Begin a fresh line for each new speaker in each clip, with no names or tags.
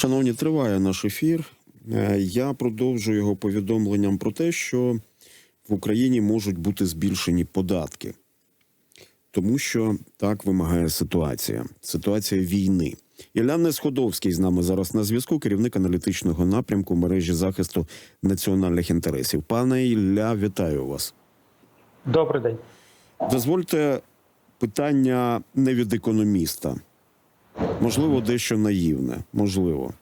Шановні, триває наш ефір. Е, Я продовжую його повідомленням про те, що в Україні можуть бути збільшені податки, тому що так вимагає ситуація. Ситуація війни. Іллян Несходовський з нами зараз на зв'язку, керівник аналітичного напрямку мережі захисту національних інтересів. Пане Ілля, вітаю вас.
Добрий день.
Дозвольте питання не від економіста. Можливо, дещо наївне, можливо.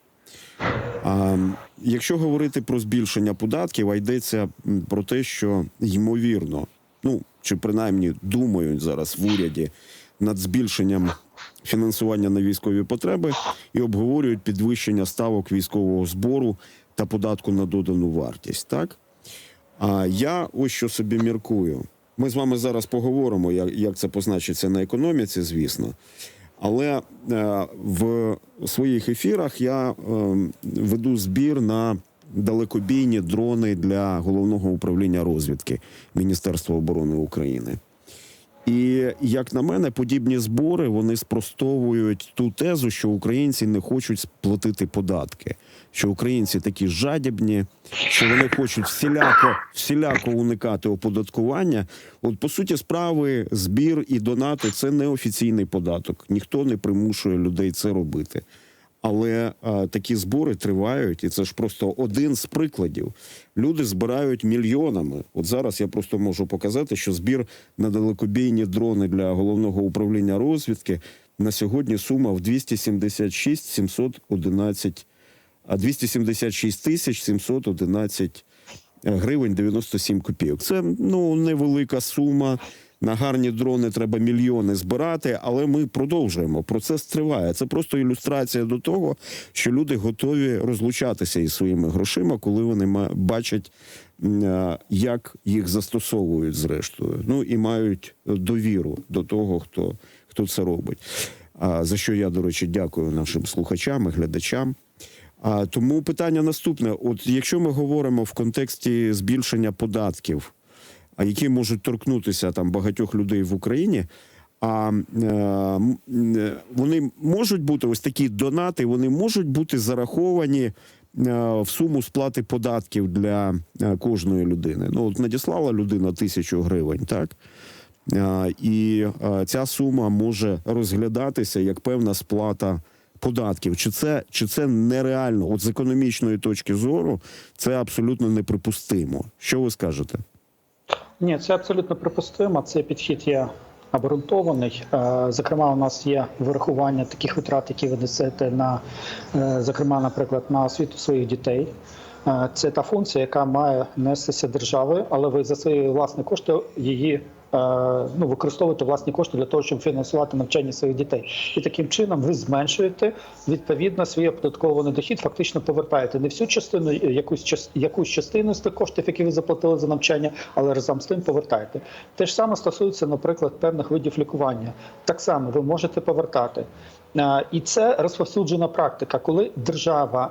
А, якщо говорити про збільшення податків, а йдеться про те, що ймовірно, ну чи принаймні думають зараз в уряді над збільшенням фінансування на військові потреби і обговорюють підвищення ставок військового збору та податку на додану вартість. Так а я ось що собі міркую. Ми з вами зараз поговоримо, як, це позначиться на економіці, звісно. Але е, в своїх ефірах я е, веду збір на далекобійні дрони для головного управління розвідки Міністерства оборони України. І як на мене, подібні збори вони спростовують ту тезу, що українці не хочуть сплатити податки, що українці такі жадібні, що вони хочуть всіляко, всіляко уникати оподаткування. От по суті справи, збір і донати це не офіційний податок. Ніхто не примушує людей це робити. Але а, такі збори тривають, і це ж просто один з прикладів. Люди збирають мільйонами. От зараз я просто можу показати, що збір на далекобійні дрони для головного управління розвідки на сьогодні сума в 276 711, а 276 тисяч 711 гривень 97 копійок. Це ну невелика сума. На гарні дрони треба мільйони збирати, але ми продовжуємо. Процес триває. Це просто ілюстрація до того, що люди готові розлучатися із своїми грошима, коли вони бачать, як їх застосовують зрештою. Ну і мають довіру до того, хто, хто це робить. За що я, до речі, дякую нашим слухачам і глядачам. А тому питання наступне: от якщо ми говоримо в контексті збільшення податків, які можуть торкнутися там багатьох людей в Україні. А е, е, вони можуть бути ось такі донати, вони можуть бути зараховані е, в суму сплати податків для е, кожної людини. Ну, от надіслала людина тисячу гривень, так? І ця сума може розглядатися як певна сплата податків. Чи це, чи це нереально? От з економічної точки зору це абсолютно неприпустимо. Що ви скажете?
Ні, це абсолютно припустимо. Цей підхід є обґрунтований. Е, Зокрема, у нас є вирахування таких витрат, які ви несете на, е, зокрема, наприклад, на освіту своїх дітей. Е, Це та функція, яка має нестися державою, але ви за свої власні кошти її ну, використовувати власні кошти для того, щоб фінансувати навчання своїх дітей. І таким чином ви зменшуєте відповідно свій оподаткований дохід, фактично повертаєте не всю частину, е, якусь якусь частину з тих коштів, які ви заплатили за навчання, але разом з тим повертаєте. Те ж саме стосується, наприклад, певних видів лікування. Так само ви можете повертати. І це розповсюджена практика, коли держава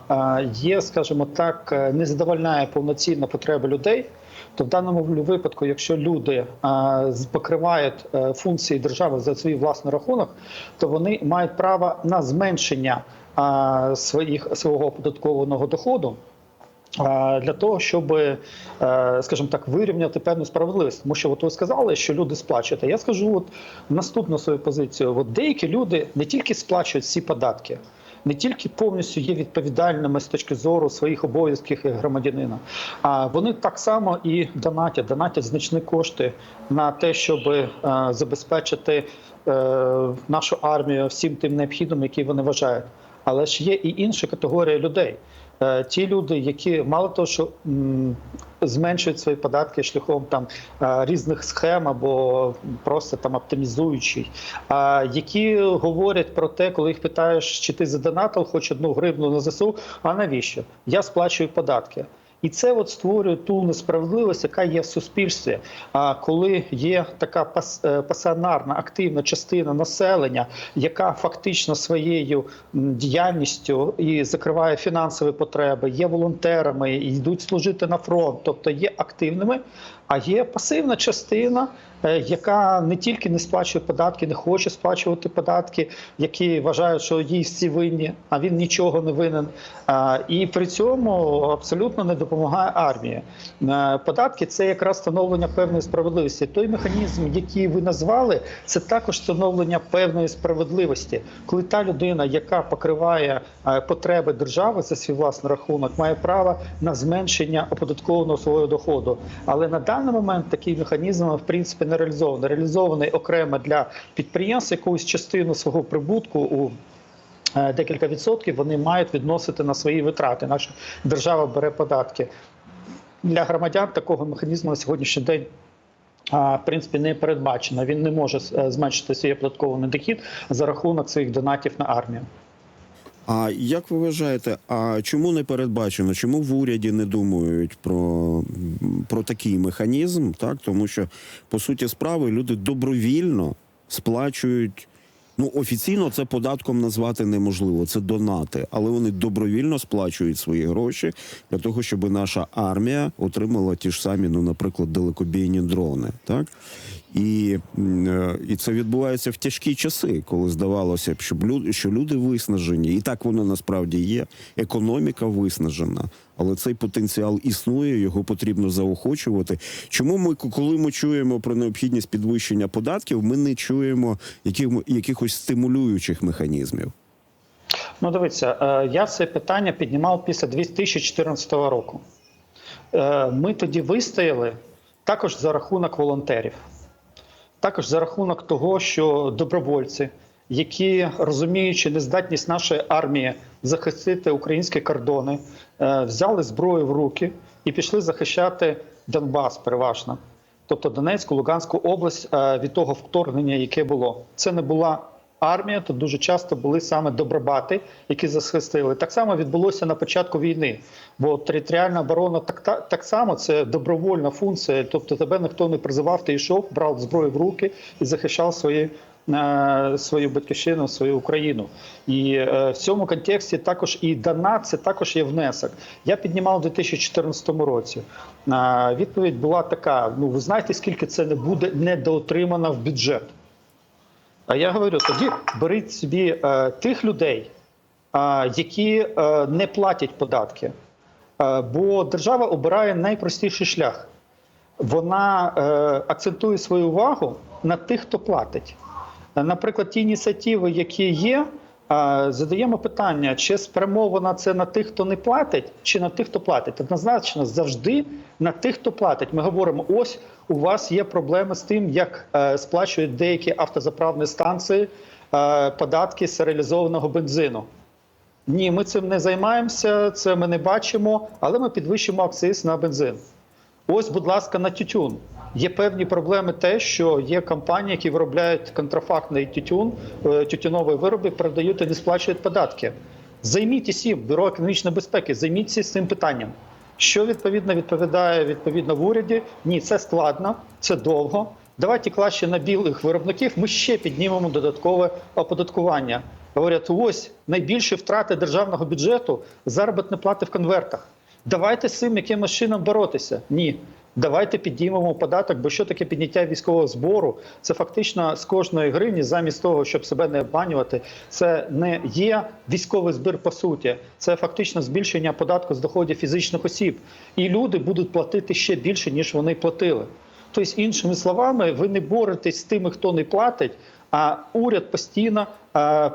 є, скажімо так, е, не задовольняє повноцінно потреби людей. То в даному випадку, якщо люди покривають е, функції держави за свій власний рахунок, то вони мають право на зменшення своїх свого оподаткованого доходу. Для того щоб, е, скажімо так, вирівняти певну справедливість, тому що от ви сказали, що люди сплачують. Я скажу от наступну свою позицію: от деякі люди не тільки сплачують всі податки, не тільки повністю є відповідальними з точки зору своїх обов'язків громадянина, а вони так само і донатять, донатять значні кошти на те, щоб е, забезпечити е, нашу армію всім тим необхідним, які вони вважають. Але ж є і інша категорія людей. Е, Ті люди, які мало того, що зменшують свої податки шляхом там е, різних схем або просто там оптимізуючи, а які говорять про те, коли їх питаєш, чи ти задонатив хоч одну гривну на ЗСУ, а навіщо? Я сплачую податки. І це от створює ту несправедливість, яка є в суспільстві. А коли є така е, пасіонарна, активна частина населення, яка фактично своєю діяльністю і закриває фінансові потреби, є волонтерами, і йдуть служити на фронт, тобто є активними, а є пасивна частина, яка не тільки не сплачує податки, не хоче сплачувати податки, які вважають, що їй всі винні, а він нічого не винен. І при цьому абсолютно не допомагає армії. Е, Податки це якраз встановлення певної справедливості. Той механізм, який ви назвали, це також встановлення певної справедливості, коли та людина, яка покриває е, потреби держави за свій власний рахунок, має право на зменшення оподаткованого свого доходу. Але на даний момент такий механізм в принципі не реалізований. Реалізований окремо для підприємств якусь частину свого прибутку у е, декілька відсотків вони мають відносити на свої витрати. Наша держава бере податки для громадян. Такого механізму на сьогоднішній день. В принципі, не передбачено. Він не може е, зменшити свій оподаткований дохід за рахунок своїх донатів на армію.
А як ви вважаєте, а чому не передбачено? Чому в уряді не думають про, про такий механізм? Так, тому що по суті справи люди добровільно сплачують. Ну, офіційно це податком назвати неможливо, це донати, але вони добровільно сплачують свої гроші для того, щоб наша армія отримала ті ж самі, ну, наприклад, далекобійні дрони. Так і, е, і це відбувається в тяжкі часи, коли здавалося б, що люди виснажені, і так воно насправді є. Економіка виснажена, але цей потенціал існує, його потрібно заохочувати. Чому ми, коли ми чуємо про необхідність підвищення податків, ми не чуємо яких, якихось стимулюючих механізмів?
Ну, дивіться, е, я це питання піднімав після 2014 року. Е, Ми тоді вистояли також за рахунок волонтерів, також за рахунок того, що добровольці, які розуміючи нездатність нашої армії захистити українські кордони, е, взяли зброю в руки і пішли захищати Донбас переважно, тобто Донецьку, Луганську область е, від того вторгнення, яке було. Це не була армія, то дуже часто були саме добробати, які захистили. Так само відбулося на початку війни, бо територіальна оборона так, так, так само це добровольна функція. Тобто тебе ніхто не призивав, ти йшов, брав зброю в руки і захищав свої. е, Свою батьківщину, свою Україну, і е, в цьому контексті також і донат це також є внесок. Я піднімав у 2014 році. Е, відповідь була така: ну ви знаєте, скільки це не буде недоотримано в бюджет. А я говорю: тоді беріть собі е, тих людей, е, які е, не платять податки. Е, бо держава обирає найпростіший шлях. Вона е, акцентує свою увагу на тих, хто платить. Наприклад, ті ініціативи, які є, задаємо питання, чи спрямовано це на тих, хто не платить, чи на тих, хто платить. Однозначно, завжди на тих, хто платить. Ми говоримо: ось у вас є проблеми з тим, як е, сплачують деякі автозаправні станції е, податки з реалізованого бензину. Ні, ми цим не займаємося, це ми не бачимо, але ми підвищимо акциз на бензин. Ось, будь ласка, на тютюн. Є певні проблеми, те, що є компанії, які виробляють контрафактний тютюн, е, тютюнові вироби, продають і не сплачують податки. Займіться бюро економічної безпеки, займіться цим питанням. Що відповідно відповідає відповідно в уряді? Ні, це складно, це довго. Давайте краще на білих виробників ми ще піднімемо додаткове оподаткування. Говорять, ось найбільші втрати державного бюджету заробітні плати в конвертах. Давайте з цим якимось чином боротися. Ні. Давайте підіймемо податок, бо що таке підняття військового збору? Це фактично з кожної гривні, замість того, щоб себе не обманювати, це не є військовий збір по суті, це фактично збільшення податку з доходів фізичних осіб. І люди будуть платити ще більше, ніж вони платили. Тобто, іншими словами, ви не боретесь з тими, хто не платить. А уряд постійно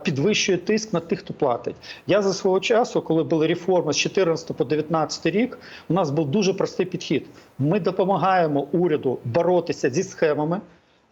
підвищує тиск на тих, хто платить. Я за свого часу, коли були реформи з 14 по 19 рік, у нас був дуже простий підхід. Ми допомагаємо уряду боротися зі схемами.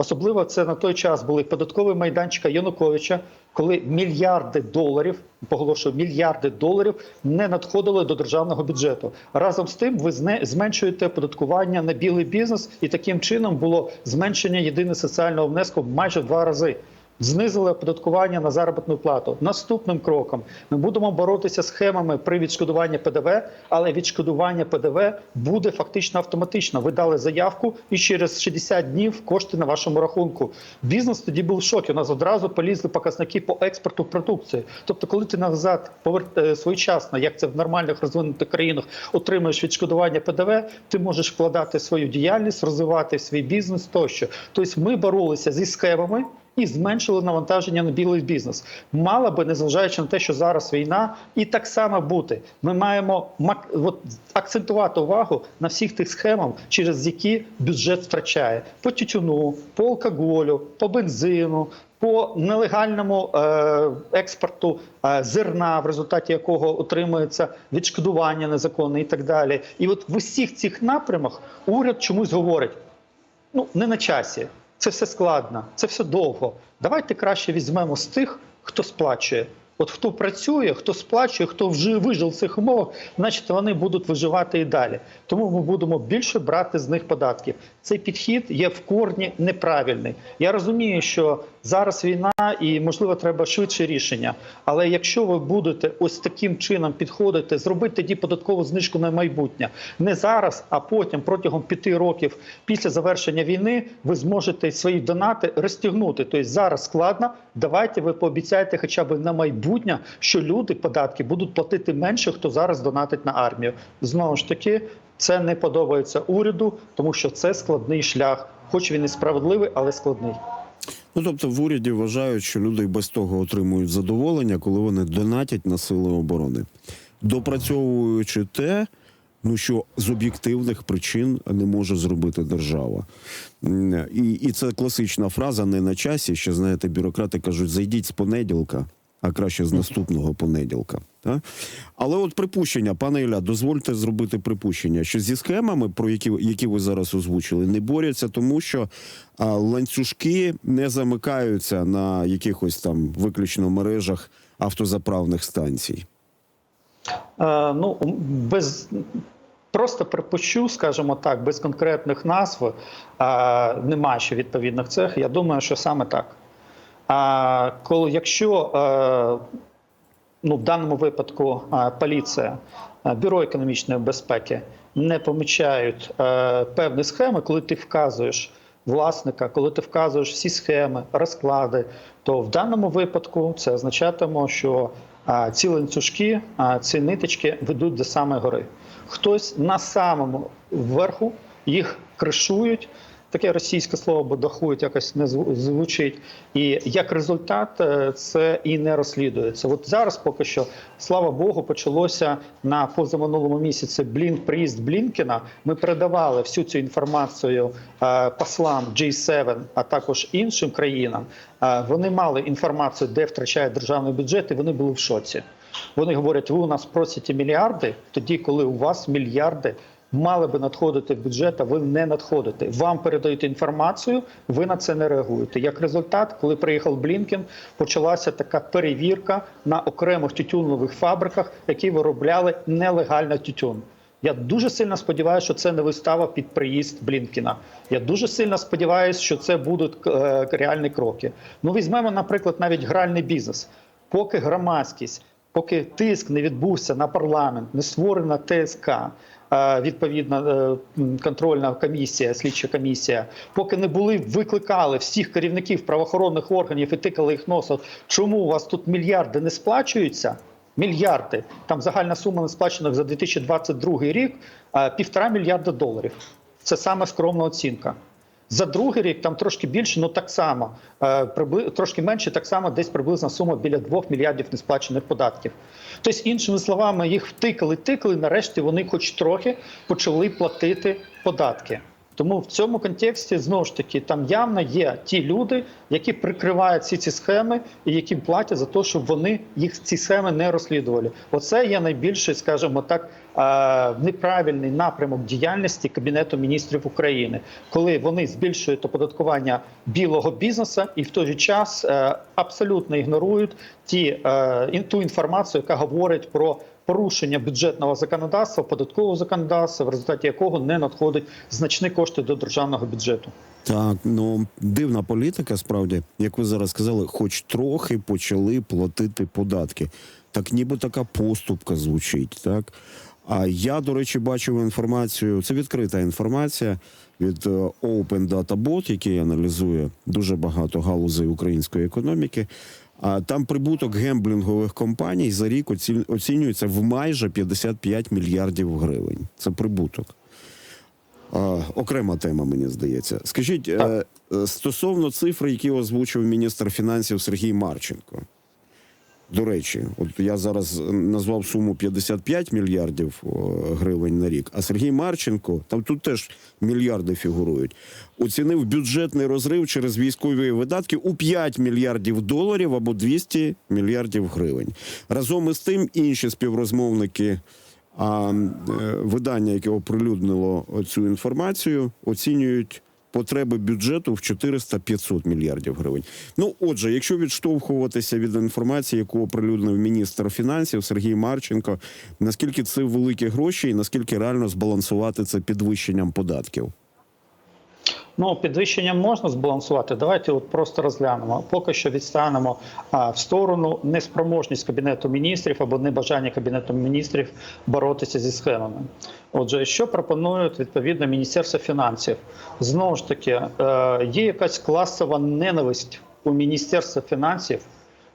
Особливо це на той час були податкові майданчика Януковича, коли мільярди доларів, поголошую, мільярди доларів не надходили до державного бюджету. Разом з тим, ви зменшуєте податкування на білий бізнес, і таким чином було зменшення єдиного соціального внеску майже в два рази. Знизили оподаткування на заробітну плату. Наступним кроком ми будемо боротися з схемами при відшкодуванні ПДВ, але відшкодування ПДВ буде фактично автоматично. Ви дали заявку, і через 60 днів кошти на вашому рахунку. Бізнес тоді був в шокі. У нас одразу полізли показники по експорту продукції. Тобто, коли ти назад повер... е, своєчасно, як це в нормальних розвинутих країнах, отримуєш відшкодування ПДВ, ти можеш вкладати свою діяльність, розвивати свій бізнес тощо. Тобто, ми боролися зі схемами. І зменшили навантаження на білий бізнес. Мала би, незважаючи на те, що зараз війна, і так само бути. Ми маємо от, акцентувати увагу на всіх тих схемах, через які бюджет втрачає по тютюну, по алкоголю, по бензину, по нелегальному е, експорту е, зерна, в результаті якого отримується відшкодування незаконне і так далі. І от в усіх цих напрямах уряд чомусь говорить: ну не на часі. Це все складно, це все довго. Давайте краще візьмемо з тих, хто сплачує. От хто працює, хто сплачує, хто вже вижив в цих умовах, значить вони будуть виживати і далі. Тому ми будемо більше брати з них податків. Цей підхід є в корні неправильний. Я розумію, що зараз війна і можливо треба швидше рішення. Але якщо ви будете ось таким чином підходити, зробити тоді податкову знижку на майбутнє не зараз, а потім протягом п'яти років після завершення війни ви зможете свої донати розтягнути. Тобто зараз складно. Давайте ви пообіцяєте, хоча б на майбутнє, що люди податки будуть платити менше, хто зараз донатить на армію. Знову ж таки, це не подобається уряду, тому що це складний шлях, хоч він і справедливий, але складний.
Ну тобто в уряді вважають, що люди без того отримують задоволення, коли вони донатять на сили оборони, допрацьовуючи те, ну що з об'єктивних причин не може зробити держава. І, і це класична фраза не на часі. Ще знаєте, бюрократи кажуть: зайдіть з понеділка, а краще з наступного понеділка. Та? Але от припущення, пане Ілля, дозвольте зробити припущення, що зі схемами, про які, які ви зараз озвучили, не борються, тому що а, ланцюжки не замикаються на якихось там виключно мережах автозаправних станцій.
Е, ну, без просто припущу, скажімо так, без конкретних назв е, немає ще відповідних цех. Я думаю, що саме так. А коли якщо е, ну, в даному випадку е, поліція, е, бюро економічної безпеки не помічають певні схеми, коли ти вказуєш власника, коли ти вказуєш всі схеми, розклади, то в даному випадку це означатиме, що ці ланцюжки, ці ниточки ведуть до самої гори. Хтось на самому верху їх кришують. Таке російське слово бо дахують якось не зву- звучить. І як результат е, це і не розслідується. От зараз поки що, слава Богу, почалося на позаминулому місяці блін, приїзд Блінкена. Ми передавали всю цю інформацію е, послам G7, а також іншим країнам. Е, Вони мали інформацію, де втрачає державний бюджет, і вони були в шоці. Вони говорять: ви у нас просите мільярди, тоді коли у вас мільярди мали би надходити в бюджет, а ви не надходите. Вам передають інформацію, ви на це не реагуєте. Як результат, коли приїхав Блінкен, почалася така перевірка на окремих тютюнових фабриках, які виробляли нелегально тютюн. Я дуже сильно сподіваюся, що це не вистава під приїзд Блінкіна. Я дуже сильно сподіваюся, що це будуть е, реальні кроки. Ну візьмемо, наприклад, навіть гральний бізнес. Поки громадськість, поки тиск не відбувся на парламент, не створена ТСК, відповідна е, контрольна комісія, слідча комісія, поки не були викликали всіх керівників правоохоронних органів і тикали їх носом, чому у вас тут мільярди не сплачуються? Мільярди. Там загальна сума не сплачених за 2022 рік півтора мільярда доларів. Це саме скромна оцінка. За другий рік там трошки більше, ну так само е, трошки менше, так само десь приблизна сума біля 2 мільярдів несплачених податків. Тобто, іншими словами, їх втикали, тикали. Нарешті вони, хоч трохи, почали платити податки. Тому в цьому контексті знову ж таки там явно є ті люди, які прикривають всі ці схеми і які платять за те, щоб вони їх ці схеми не розслідували. Оце є найбільший, скажімо так, е, неправильний напрямок діяльності Кабінету міністрів України, коли вони збільшують оподаткування білого бізнесу і в той же час е, абсолютно ігнорують ті е, ту інформацію, яка говорить про порушення бюджетного законодавства, податкового законодавства, в результаті якого не надходять значні кошти до державного бюджету.
Так, ну дивна політика, справді, як ви зараз сказали, хоч трохи почали платити податки. Так ніби така поступка звучить, так? А я, до речі, бачив інформацію, це відкрита інформація від е, Open Data Bot, який аналізує дуже багато галузей української економіки. А там прибуток гемблінгових компаній за рік оцінюється в майже 55 мільярдів гривень. Це прибуток. Окрема тема, мені здається. Скажіть, е, е, стосовно цифр, які озвучив міністр фінансів Сергій Марченко. До речі, от я зараз назвав суму 55 мільярдів гривень на рік, а Сергій Марченко, там тут теж мільярди фігурують, оцінив бюджетний розрив через військові видатки у 5 мільярдів доларів або 200 мільярдів гривень. Разом із тим, інші співрозмовники а е, видання, яке оприлюднило цю інформацію, оцінюють потреби бюджету в 400-500 мільярдів гривень. Ну, отже, якщо відштовхуватися від інформації, яку оприлюднив міністр фінансів Сергій Марченко, наскільки це великі гроші, і наскільки реально збалансувати це підвищенням податків?
Ну, підвищенням можна збалансувати. Давайте от просто розглянемо. Поки що відстанемо в сторону неспроможність кабінету міністрів або небажання кабінету міністрів боротися зі схемами. Отже, що пропонують відповідно Міністерство фінансів? Знову ж таки, е, є якась класова ненависть у Міністерства фінансів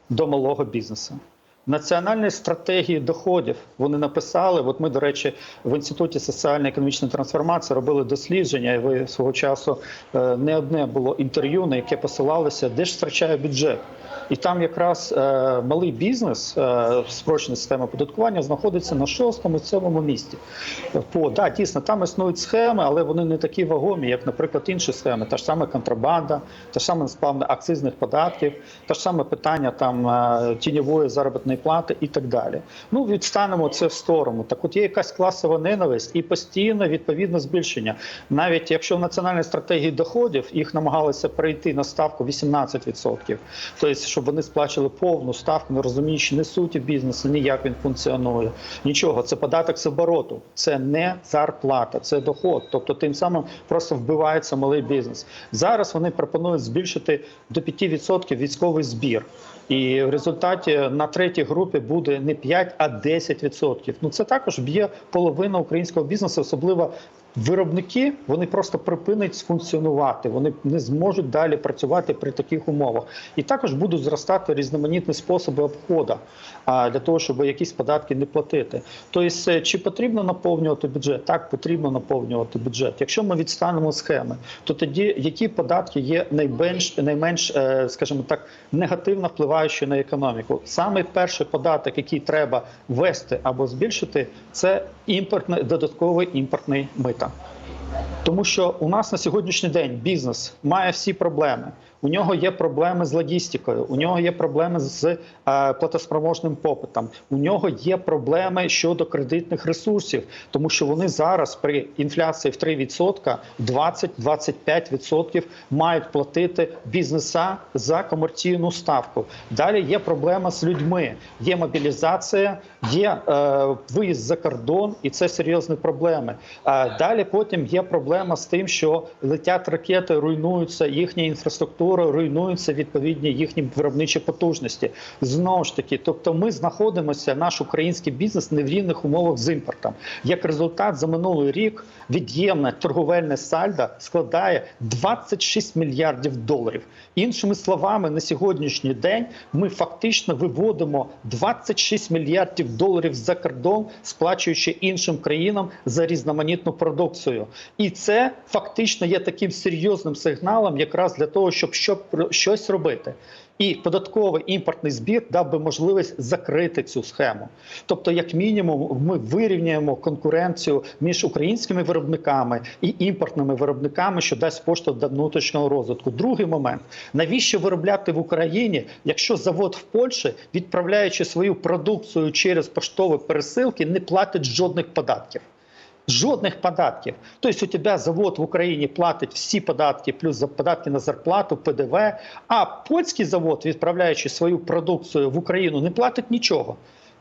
до малого бізнесу. Національної стратегії доходів вони написали. От ми, до речі, в інституті соціально-економічної трансформації робили дослідження. і Ви свого часу е, не одне було інтерв'ю, на яке посилалося, де ж втрачає бюджет. І там якраз е, малий бізнес, е, спрощена система податкування, знаходиться на шостому сьомому місці. По да, дійсно, там існують схеми, але вони не такі вагомі, як, наприклад, інші схеми. Та ж саме контрабанда, та ж саме сплавне акцизних податків, та ж саме питання там тіньової заробітної плати і так далі. Ну відстанемо це в сторону. Так, от є якась класова ненависть і постійне відповідне збільшення. Навіть якщо в національній стратегії доходів їх намагалися перейти на ставку 18%, тобто, щоб вони сплачували повну ставку, не розуміючи ні суті бізнесу, ні як він функціонує. Нічого, це податок з обороту, це не зарплата, це доход. Тобто, тим самим просто вбивається малий бізнес. Зараз вони пропонують збільшити до 5% військовий збір. І в результаті на третій групі буде не 5, а 10%. Ну це також б'є половина українського бізнесу, особливо виробники. Вони просто припинять функціонувати. Вони не зможуть далі працювати при таких умовах. І також будуть зростати різноманітні способи обходу для того, щоб якісь податки не платити. Тобто, е, чи потрібно наповнювати бюджет? Так, потрібно наповнювати бюджет. Якщо ми відстанемо схеми, то тоді які податки є найменш найменш, скажімо так, негативно впливаючи на економіку? Саме перший податок, який треба ввести або збільшити, це імпортне додатковий імпортний мита. Тому що у нас на сьогоднішній день бізнес має всі проблеми. У нього є проблеми з логістикою, у нього є проблеми з е, платоспроможним попитом. У нього є проблеми щодо кредитних ресурсів, тому що вони зараз при інфляції в 3% 20-25% мають платити бізнеса за комерційну ставку. Далі є проблема з людьми, є мобілізація, є е, виїзд за кордон, і це серйозні проблеми. Е, далі потім є проблема з тим, що летять ракети, руйнуються їхня інфраструктура, руйнуються відповідні їхні виробничі потужності. Знову ж таки, тобто, ми знаходимося, наш український бізнес не в рівних умовах з імпортом. Як результат, за минулий рік від'ємне торговельне сальдо складає 26 мільярдів доларів. Іншими словами, на сьогоднішній день ми фактично виводимо 26 мільярдів доларів за кордон, сплачуючи іншим країнам за різноманітну продукцію. І це фактично є таким серйозним сигналом, якраз для того, щоб щоб щось робити. І податковий імпортний збір дав би можливість закрити цю схему. Тобто, як мінімум, ми вирівняємо конкуренцію між українськими виробниками і імпортними виробниками, що дасть поштовх до внутрішнього розвитку. Другий момент: навіщо виробляти в Україні, якщо завод в Польщі, відправляючи свою продукцію через поштові пересилки, не платить жодних податків. Жодних податків. Тобто у тебе завод в Україні платить всі податки, плюс податки на зарплату, ПДВ. А польський завод, відправляючи свою продукцію в Україну, не платить нічого.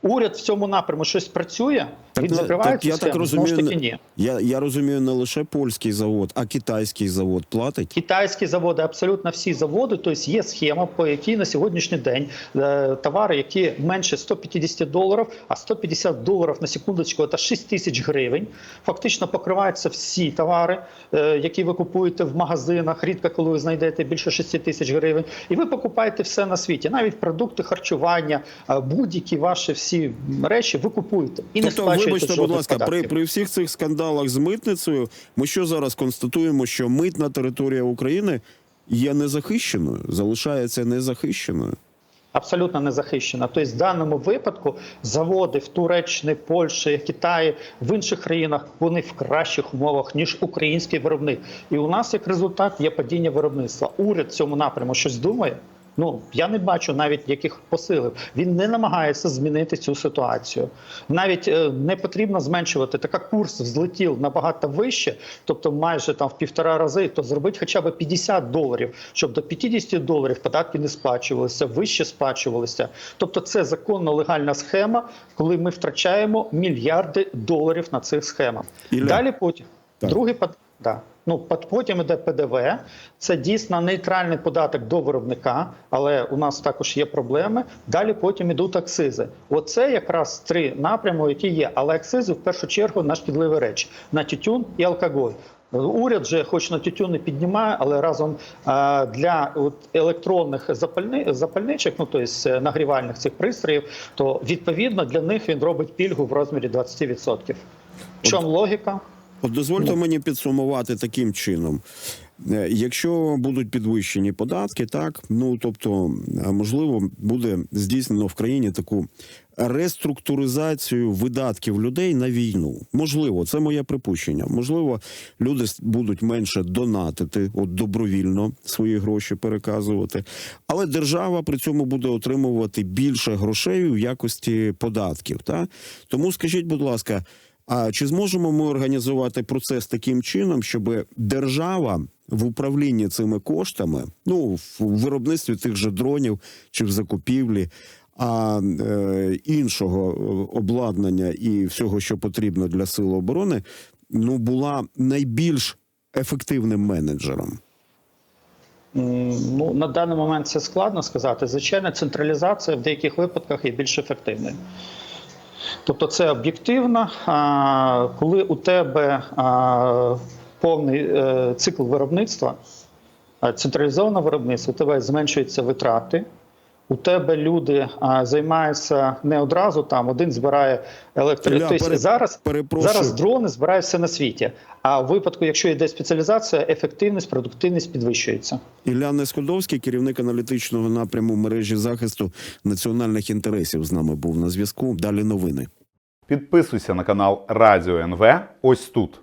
Уряд в цьому напряму щось працює, він
не-
закриває
так я так розумію,
таки, ні.
Я, я розумію, не лише польський завод, а китайський завод платить.
Китайські заводи, абсолютно всі заводи, тобто є схема, по якій на сьогоднішній день е, товари, які менше 150 доларів, а 150 доларів на секундочку це 6 тисяч гривень. Фактично покриваються всі товари, е, які ви купуєте в магазинах. Рідко коли ви знайдете більше 6 тисяч гривень, і ви покупаєте все на світі, навіть продукти харчування, е, будь-які ваші всі речі ви купуєте і не
Тобто, вибачте, будь ласка, при, при всіх цих скандалах з митницею, ми що зараз констатуємо, що митна територія України є незахищеною, залишається незахищеною.
Абсолютно не захищена. Тобто, в даному випадку заводи в Туреччині, Польщі, Китаї, в інших країнах вони в кращих умовах ніж український виробник. І у нас як результат є падіння виробництва. Уряд в цьому напряму щось думає. Ну я не бачу навіть яких посилів. Він не намагається змінити цю ситуацію. Навіть е, не потрібно зменшувати. Така курс взлетів набагато вище, тобто майже там в півтора рази, то зробити хоча б 50 доларів, щоб до 50 доларів податки не сплачувалися, вище сплачувалися. Тобто, це законно легальна схема, коли ми втрачаємо мільярди доларів на цих схемах.
Ілля.
Далі потім
Так.
другий. Да. Ну, пот- потім іде ПДВ. Це дійсно нейтральний податок до виробника, але у нас також є проблеми. Далі потім ідуть акцизи. Оце якраз три напрями, які є. Але акцизи в першу чергу на шкідливі речі: на тютюн і алкоголь. Уряд же, хоч на тютюн не піднімає, але разом для от, електронних запальни, запальничок, ну тобто нагрівальних цих пристроїв, то відповідно для них він робить пільгу в розмірі 20%. В чому логіка?
От дозвольте мені підсумувати таким чином. Е, Якщо будуть підвищені податки, так ну тобто, е, можливо, буде здійснено в країні таку реструктуризацію видатків людей на війну. Можливо, це моє припущення. Можливо, люди будуть менше донатити, от добровільно свої гроші переказувати, але держава при цьому буде отримувати більше грошей в якості податків. Так? Тому скажіть, будь ласка. А чи зможемо ми організувати процес таким чином, щоб держава в управлінні цими коштами, ну в виробництві тих же дронів чи в закупівлі, а е, іншого е, обладнання і всього, що потрібно для сил оборони, ну була найбільш ефективним менеджером?
Ну, на даний момент це складно сказати. Звичайно, централізація в деяких випадках є більш ефективною. Тобто це об'єктивно. Коли у тебе повний е, цикл виробництва, централізоване виробництво, у тебе зменшуються витрати. У тебе люди а, займаються не одразу там, один збирає електро. Тобто
пере-
зараз,
перепрошую.
зараз дрони збирають все на світі. А в випадку, якщо йде спеціалізація, ефективність, продуктивність підвищується.
Ілля Несходовський, керівник аналітичного напряму мережі захисту національних інтересів, з нами був на зв'язку. Далі новини.
Підписуйся на канал Радіо НВ ось тут.